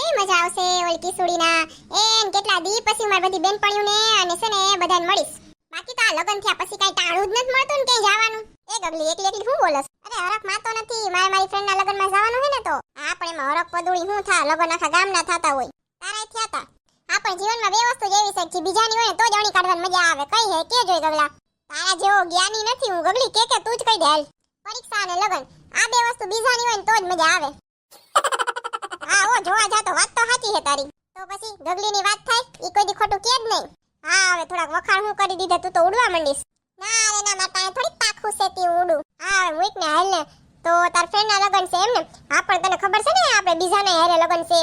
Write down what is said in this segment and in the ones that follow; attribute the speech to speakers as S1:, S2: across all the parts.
S1: કેવી મજા આવશે ઓલી કિસુડીના એન કેટલા દી પછી મારી બધી બેનપણીઓને અને છે ને બધાને મળીશ. બાકી તો આ લગન થયા પછી કઈ ટાણું જ નથી મળતું ને ક્યાંય જવાનું. એ ગગલી એકલી એકલી શું બોલસ અરે હરખ માતો નથી. મારે મારી ફ્રેન્ડના લગનમાં જવાનું હે ને તો. હા, પણ એમાં હરખ પદુડી શું થા, લગન આખા ગામના થતા હોય. તારા થયા તા. હા જીવનમાં બે વસ્તુ જેવી છે કે બીજાની હોય ને તો જ કાઢવાની મજા આવે. કઈ હે, કે જોઈ ગગલા? તારા જેવો જ્ઞાની નથી. હું ગગલી કે કે તું જ કઈ દે પરીક્ષા અને લગન. આ બે વસ્તુ બીજાની હોય ને તો જ મજા આવે. હા ઓ જોવા જાતો વાત તો સાચી છે તારી. તો પછી ગગલીની વાત થાય, ઈ કોઈ દી ખોટું કે જ નહીં. હા, હવે થોડાક વખાણ હું કરી દીધા, તું તો ઉડવા માંડીશ. ના રે ના માતા થોડી પાખું છે તી ઉડું. હા, હવે મૂક ને હાલ ને. તો તાર ફ્રેન્ડ ના લગન છે એમ ને? હા, પણ તને ખબર છે ને, આપણે બીજાને હારે લગન છે?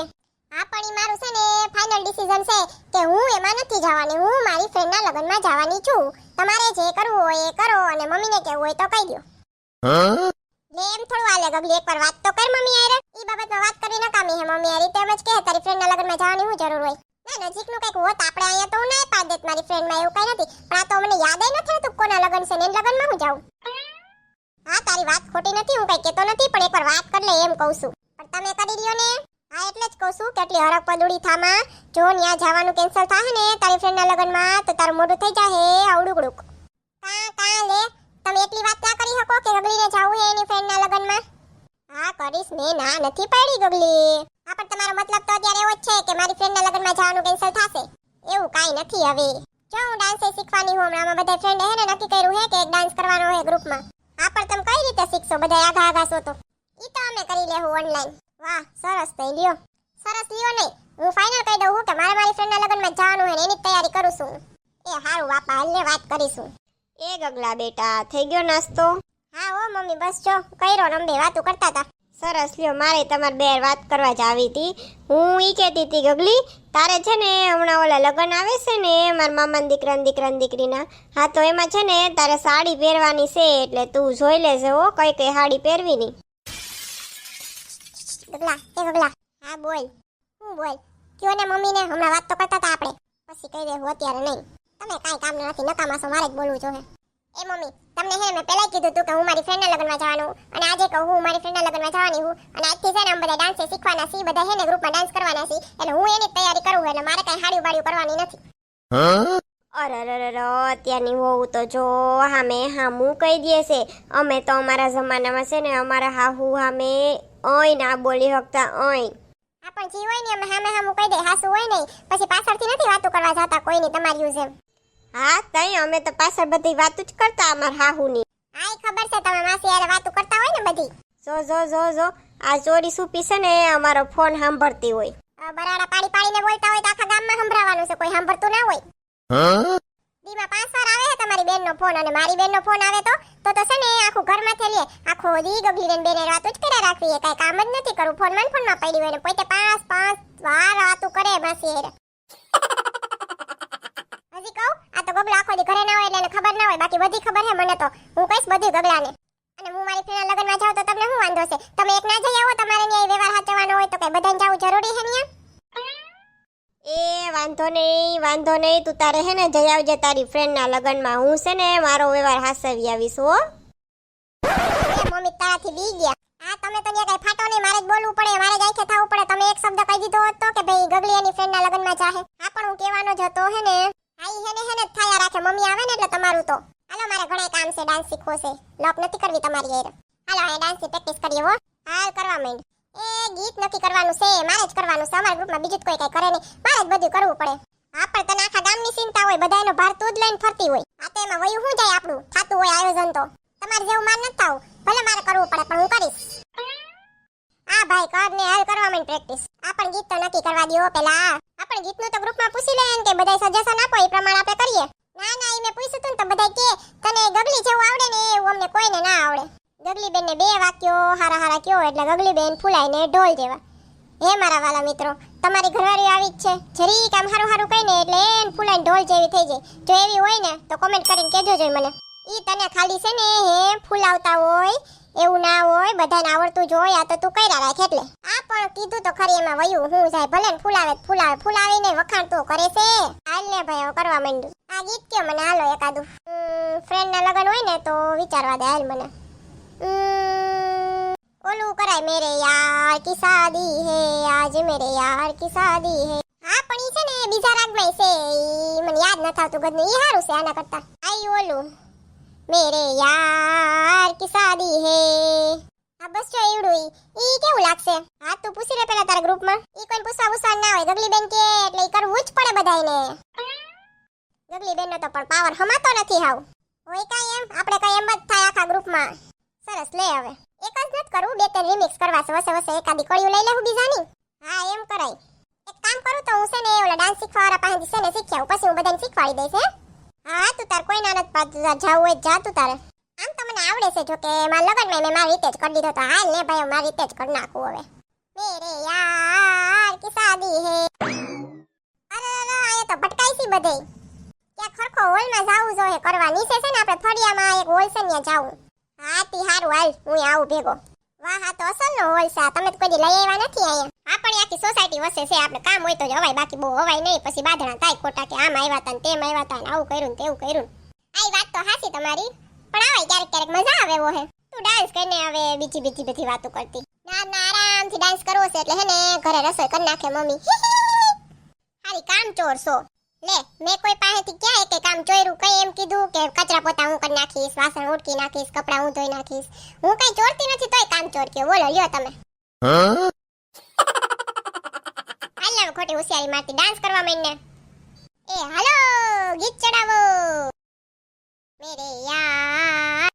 S1: હા, પણ ઈ મારું છે ને ફાઇનલ ડિસિઝન છે કે હું એમાં નથી જવાની, હું મારી ફ્રેન્ડ ના લગનમાં જવાની છું. તમારે જે કરવું હોય એ કરો, અને મમ્મીને કેવું હોય તો કહી દો લે થોડું આલે ગગલી એકવાર વાત તો કર, મમ્મી હારે ઈ બાબતમાં વાત કરવી નકામી હે, મમ્મી આરી તેમ જ કહે, તારી ફ્રેન્ડના લગનમાં જવાની હું જરૂર હોય? ના, નજીકનું કંઈક હોત, આપણે અહીંયા તો હું ના પાડ દેત મારી ફ્રેન્ડમાં એવું કઈ નથી. પણ આ તો મને યાદ નથી હતું કોના લગન છે ને લગનમાં હું જાઉં. હા, તારી વાત ખોટી નથી, હું કઈ કેતો નથી, પણ એકવાર વાત કર લે, એમ કહું છું. પણ તમે કરી લ્યો ને. હા, એટલે જ કહું છું કે એટલી હરક પદુડી થામાં. જો ન્યા જવાનું કેન્સલ થાય ને તારી ફ્રેન્ડના લગનમાં, તો તારું મોઢું થઈ જાહે, આવડું કા કા, લે. તમે એટલી વાત ક્યાં કરી શકો કે ગગલીને જાવું હે એની ફ્રેન્ડના લગનમાં? હા, કરીશ મેં ના, નથી પાડી ગગલી હા, પણ તમારો મતલબ તો અત્યારે એવો જ છે કે મારી ફ્રેન્ડના લગનમાં જવાનું કેન્સલ થશે. એવું કાંઈ નથી હવે. જો હું ડાન્સ શીખવાની હું હમણાં બધા ફ્રેન્ડ હે ને, નક્કી કર્યું હે કે એક ડાન્સ કરવાનો હે ગ્રુપમાં હા, પણ તમે કઈ રીતે શીખશો? બધા આઘા આઘા છો તો. ઈ તો અમે કરી લેવું ઓનલાઈન વાહ, સરસ થઈ લ્યો સરસ લ્યો નહીં. હું ફાઇનલ કહી દઉં હું કે મારે મારી ફ્રેન્ડના લગનમાં જવાનું હે એની તૈયારી કરું છું. એ હારું, બાપા, હાલને વાત કરીશું.
S2: એ ગગલા બેટા, થઈ ગયો નાસ્તો?
S1: હા ઓ મમ્મી, બસ જો કઈરો રંબે વાતો કરતા હતા.
S2: સરસ, લ્યો, મારે તમારે બે વાત કરવા જ આવી હતી. હું ઈ કહેતી હતી, ગગલી, તારે છે ને, હમણાં ઓલા લગ્ન આવે છે ને, મારા મામાના દીકરા દીકરા દીકરીના? હા, તો એમાં છે ને, તારે સાડી પહેરવાની છે, એટલે તું જોઈ લેજે, હો, કઈ કઈ સાડી પહેરવી નહીં
S1: ગગલા, એ ગગલા, હા, બોલ. હું બોલ? કયો ને મમ્મીને, હમણાં વાત તો કરતા હતા આપણે. પછી કહી દેવું અત્યારે નહીં. તમે કાઈ કામ નથી નકામા છો મારે જ બોલવું જોઈએ એ મમ્મી તમને હે મેં પહેલા કીધું હતું કે હું મારી ફ્રેન્ડના લગ્નમાં જવાનું. અને આજે કહું હું મારી ફ્રેન્ડના લગ્નમાં જવાની હું. અને આજથી છે ને આમ બધા ડાન્સ શીખવાના છે બધા હે ને ગ્રુપમાં ડાન્સ કરવાના છે એટલે હું એની તૈયારી કરું એટલે મારે કાંઈ હાડી બાડી કરવાની નથી.
S2: અરે અત્યારની હોવ તો જો હામે હામું કહી દે છે. અમે તો અમારા જમાનામાં છે ને અમારા હાહુ હામે ઓય ના બોલી શકતા ઓય
S1: હા પણ જી હોય ને અમે હામે હામું કહી દે હાસુ હોય નહીં. પછી પાછળથી નથી વાતો કરવા જતા કોઈની તમારી યુઝ એમ
S2: હા તઈ અમે તો પાછળ બધી વાતો જ કરતા અમાર હાહુની.
S1: હા ઈ ખબર છે તમે માસી યારે વાતો કરતા હોય ને બધી.
S2: જો જો જો જો આ ચોરી સુપી છે ને અમારો ફોન સાંભળતી હોય.
S1: બરાડા પાડી પાડીને બોલતા હોય તો આખા ગામમાં સંભળાવાનું છે કોઈ સાંભળતું ના હોય. દીમાં પાંચ વાર આવે તમારી બેનનો ફોન અને મારી બેનનો ફોન આવે તો તો તો છે ને આખું ઘરમાં થેલીએ આખો દી ગગલી બેને વાતો જ કર્યા રાખવી એ કાંઈ કામ જ નથી કરવું ફોનમાં ફોનમાં પડી હોય ને પોતે પાંચ પાંચ વાર વાતો કરે માસી હારે. હજી કહું આ તો ગગલો આખો દી ઘરે ના હોય એટલે એને ખબર ના હોય બાકી બધી ખબર હે મને તો હું કહીશ અને હું મારી ફ્રેન્ડના લગ્નમાં જાઉં તો તમને શું વાંધો છે? તમે એક ના જઈ આવો તમારે ન્યાય વ્યવહાર સાચવવાનો હોય તો કઈ બધાને જવું જરૂરી છે ન્યા?
S2: એ વાંધો નહીં વાંધો નહીં તું તારે હે ને જઈ આવજે તારી ફ્રેન્ડના લગ્નમાં. હું છે ને મારો વ્યવહાર હાસવી આવીશ હો.
S1: મમ્મી તારાથી બી ગયા. હા તમે તો ન્યા કઈ ફાટો નહીં મારે જ બોલવું પડે મારે જ આંખે થવું પડે. તમે એક શબ્દ કહી દીધો હોત તો કે ભાઈ ગગલી એની ફ્રેન્ડના લગ્નમાં જાહે. હા પણ હું કહેવાનો જ હતો હે ને. હા ઈ હેને હે ને થાયા રાખે. મમ્મી આવે ને એટલે તમારું તો. હાલો મારે ઘણા કામ છે ડાન્સ શીખવો છે લોક નથી કરવી તમારી યાર હાલો આ ડાન્સની પ્રેક્ટિસ કરીએ હો હાલ કરવા માંડ એ ગીત નક્કી કરવાનું છે મારે જ કરવાનું છે અમારા ગ્રુપમાં બીજું જ કોઈ કઈ કરે નહીં. મારે જ બધું કરવું પડે. હા, પણ તને આખા ગામની ચિંતા હોય બધા એનો ભાર તું જ લઈને ફરતી હોય. આ તો એમાં વયું શું જાય આપણું? થાતું હોય આયોજન તો. તમારે જેવું માન નથી થાવું. ભલે મારે કરવું પડે, પણ હું કરીશ. આ ભાઈ, કર ને હાલ કરવા માંડ પ્રેક્ટિસ આ પણ ગીત તો નક્કી કરવા દો પેલા આ પણ ગીતનું તો ગ્રુપમાં પૂછી લે કે બધા સજેશન આપો, એ પ્રમાણે આપણે કરીએ. ના ના એ મેં પૂછ્યું તું ને તો બધા કે, તને ગગલી જેવું આવડે ને એવું અમને કોઈને ના આવડે. ગગલી બેન ને બે વાક્યો હારા હારા કયો, એટલે ગગલી બેન ફૂલાઈને ઢોલ જેવા. હે મારા વાલા મિત્રો, તમારી ઘરવાળી આવી જ છે. જરીક આમ હારું હારું કહીને એટલે એન ફૂલાઈને ઢોલ જેવી થઈ જાય. જો એવી હોય ને, તો કોમેન્ટ કરીને કહેજો જોઈ મને. ઈ તને ખાલી છે ને, હે, ફૂલાવતા હોય એવું ના હોય, બધાને આવડતું જ હોય, આ તો તું કર્યા રાખ એટલે. આ પણ કીધું તો ખરી એમાં વયું, હું જાય ભલે ને ફૂલાવે ફૂલાવે, ફૂલાવીને વખાણ તો કરે છે. હાલ ને ભાઈ, હવે કરવા માંડ્યું. આ ગીત કયો મને? હાલો, એકાદું. ફ્રેન્ડ ના લગન હોય ને તો વિચારવા દે હાલ મને. ઓલું કરાય, મેરે યાર કી શાદી હે, આજ મેરે યાર કી શાદી હે. હા, પણ ઈ છે ને, બીજા રાગમાં છે. મને યાદ ન થાતું ગદનું ઈ હારું છે આના કરતા. આઈ ઓલું. મેરે યાર કી શાદી હે આ બસ જો એવડું ઈ કેવું લાગશે હા તું પૂછી લે પેલા તારા ગ્રુપમાં ઈ કોઈ પૂછવા પૂછવા ના હોય ગગલી બેન કે એટલે ઈ કરવું જ પડે બધાયને ગગલી બેન નો તો પણ પાવર હમાતો નથી હાવ હોય કાંઈ એમ આપણે કઈ એમ જ થાય આખા ગ્રુપમાં સરસ, લે હવે। એક જ નથી કરવું, બે ત્રણ રિમિક્સ કરવા છે, વસે વસે એકાદી કળિયું લઈ લેવું બીજાની? હા, એમ કરાય. એક કામ કરું તો હું છે ને, ઓલા ડાન્સ શીખવાવાળા પાસેથી છે ને શીખ્યા પછી હું બધાને શીખવાડી દઈશ, હે? હા, તું તાર કોઈ ના નથી પાડતું તાર જાવું હોય જા તું તારે. આમ તો મને આવડે છે જોકે મારા લગનમાં મેં મારી રીતે જ કરી દીધો તો હાલ ને ભાઈ મારી રીતે જ કરી નાખું હવે. મેરે યાર કી શાદી હે? અરે અરે આ તો ભટકાઈ સી બધે. ક્યાં ખરખો હોલમાં જાવું જોઈએ કરવા નીચે છે ને આપણે ફળિયામાં એક હોલ છે ત્યાં જાવું. હા તી હારું, હાલ, હું આવું ભેગો. વાહ હા તો અસલનો હોલ છે તમે તો કોઈ લઈ આવ્યા નથી અહીંયા. હા પણ એ આખી સોસાયટી વસે છે, આપણે કામ હોય તો જ બાકી બહુ અવાય નહીં. પછી બાધણા થાય, ખોટા કે આમ આવ્યા તા ને તેમ આવ્યા તા ને આવું કર્યું તેવું કર્યું આ વાત તો હાસી તમારી, પણ આવાય ક્યારેક ક્યારેક મજા આવે એવો હે. તું ડાન્સ કરીને હવે બીજી બીજી બધી વાતો કરતી. ના ના, આરામથી ડાન્સ કરવો છે એટલે હે ઘરે રસોઈ કરી નાખે મમ્મી. હારી કામ ચોર છો. લે, મેં કોઈ પાસેથી ક્યાં એકે કામ ચોર્યું, કઈ એમ કીધું કે કચરા પોતા હું કરી નાખીશ, વાસણ ઉટકી નાખીશ, કપડાં હું ધોઈ નાખીશ. હું કઈ ચોરતી નથી, તોય કામ ચોર કે બોલો, લ્યો તમે. ખોટી હોશિયારી મારતી ડાન્સ કરવા માંડને. એ, હાલો, ગીત ચડાવો. મેરે યાર,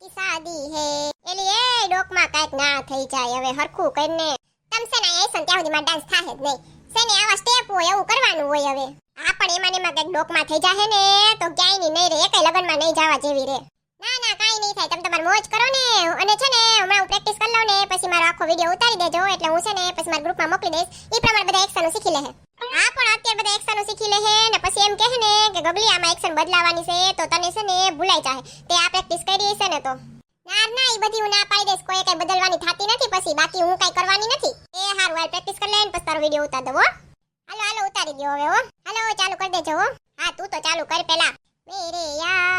S1: કી શાદી હે? એલી, એ, ડોકમાં કંઈક ના થઈ જાય, હવે હરખું કરીને. તમસે ના આઈસન ત્યાં સુધી ડાન્સ થાય જ નહીં. સેને આવા સ્ટેપ હોય, એવું કરવાનું હોય હવે. હા પણ એમાં એમાં કંઈક ડોકમાં થઈ જાય ને, તો ક્યાંય નહીં રે એકેય લગનમાં નહીં જવા જેવી રે ના ના, કઈ નહીં થાય. તમે તમારે મોજ કરો ને. અને છે ને, હમણાં હું પ્રેક્ટિસ કરી લઉં ને, પછી મારો આખો વીડિયો ઉતારી દેજો. એટલે હું છે ને, પછી મારા ગ્રુપમાં મોકલી દઈશ. એ પ્રમાણે બધા એક્શનો શીખી લે હા, પણ અત્યારે બધા એક્શનો શીખી લે ને, પછી એમ કહે ને કે ગબલી આમાં એક્શન બદલાવાની છે, તો તને છે ને ભૂલાઈ જાય તે આ પ્રેક્ટિસ કરી છે ને તો. ના ના એ બધી હું ના પાડી દઈશ. કોઈ કઈ બદલવાની થાતી નથી, પછી બાકી હું કઈ કરવાની નથી. એ હારું, હાલ પ્રેક્ટિસ કરી લે ને પછી તારો વીડિયો ઉતાર દો હાલો હાલો, ઉતારી દો હવે, હો. હાલો, ચાલુ કરી દેજો, હો. તું તો ચાલુ કર પેલા મેરે યાર.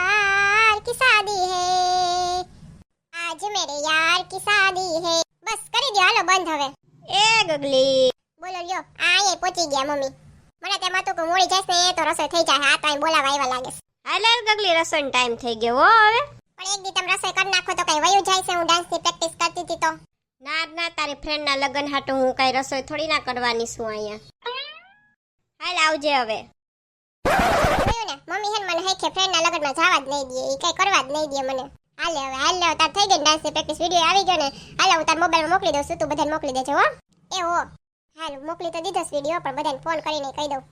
S1: મેરે યાર કી શાદી હે બસ કરી દો હાલો બંધ હવે
S2: એ ગગલી
S1: બોલો લ્યો આ એ પહોંચી ગયા મમ્મી મને તેમ કે મોડી જશે ને તો રસોઈ થઈ જાય હા તો અહીં બોલાવા આવ્યા લાગે.
S2: હાલ હાલ ગગલી રસોઈનો ટાઈમ થઈ ગયો હો હવે.
S1: પણ એક દી તમે રસોઈ કરી નાખો તો કઈ વયું જાય છે હું ડાન્સની પ્રેક્ટિસ કરતી હતી તો.
S2: ના ના તારી ફ્રેન્ડના લગ્ન હાટું હું કઈ રસોઈ થોડી ના કરવાની છું અહીંયા. હાલ આવજે હવે.
S1: મમ્મી હેન મને હેખે ફ્રેન્ડના લગનમાં જવા જ નહીં દે ઈ કઈ કરવા જ નહીં દે મને. હાલે હવે હાલ, તાર થઈ ગઈ ડાન્સ પ્રેક્ટિસ વિડિયો આવી ગયો ને. હાલ, હું તાર મોબાઈલમાં મોકલી દઉં છું, તું બધાને મોકલી દેજો હો. એ હો. હાલ, મોકલી તો દીધો વિડિયો પણ બધાને ફોન કરીને કહી દઉં.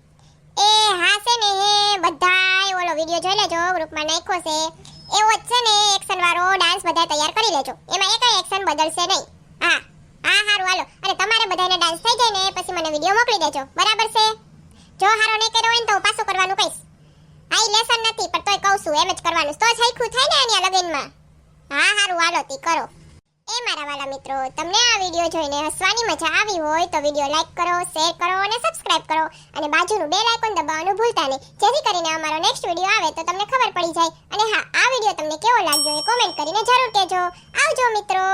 S1: એ હા છે ને, હે, બધાય ઓલો વિડિયો જોઈ લેજો ગ્રુપમાં નાખ્યો છે. એવો જ છે ને એક્શન વાળો ડાન્સ બધા તૈયાર કરી લેજો. એમાં એકય એક્શન બદલશે નહીં. હા હા, હારું, હાલો. અને તમારે બધાને ડાન્સ થઈ જાય ને, પછી મને વિડિયો મોકલી દેજો. બરાબર છે? જો હારો નહીં કર્યો હોય ને તો પાછું કરવાનું કહીશ. ઈ લેસન નથી, પણ તોય કહું છું, એમ જ કરવાનું. તો જ હરખું થાય ને આની લગનમાં. હા, હારું, હાલો, તી કરો. એ મારા વાલા મિત્રો, તમને આ વીડિયો જોઈને હસવાની મજા આવી હોય તો વીડિયો લાઈક કરો, શેર કરો અને સબસ્ક્રાઇબ કરો. અને બાજુનું બેલ આઇકોન દબાવવાનું ભૂલતા નહીં. જેથી કરીને અમારો નેક્સ્ટ વીડિયો આવે તો તમને ખબર પડી જાય. અને હા, આ વીડિયો તમને કેવો લાગ્યો એ કોમેન્ટ કરીને જરૂર કહેજો. આવજો, મિત્રો.